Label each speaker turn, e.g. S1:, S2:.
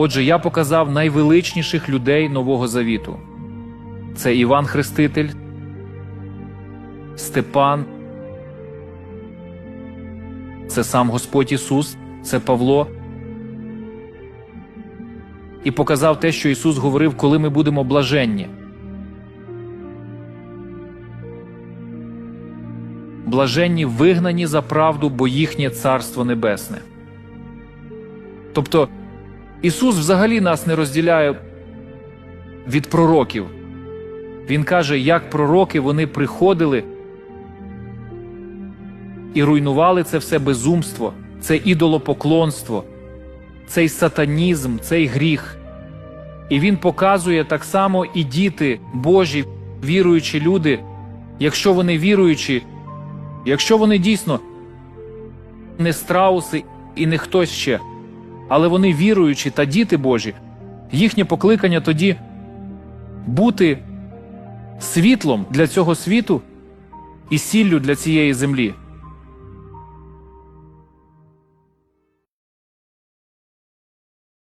S1: Отже, я показав найвеличніших людей Нового Завіту. Це Іван Хреститель, Степан, це сам Господь Ісус, це Павло. І показав те, що Ісус говорив, коли ми будемо блаженні. Блаженні вигнані за правду, бо їхнє царство небесне. Тобто Ісус взагалі нас не розділяє від пророків. Він каже, як пророки вони приходили і руйнували це все безумство, це ідолопоклонство, цей сатанізм, цей гріх. І він показує так само і діти Божі, віруючі люди, якщо вони віруючі, якщо вони дійсно не страуси і не хтось ще, але вони віруючі та діти Божі, їхнє покликання тоді бути світлом для цього світу і сіллю для цієї землі.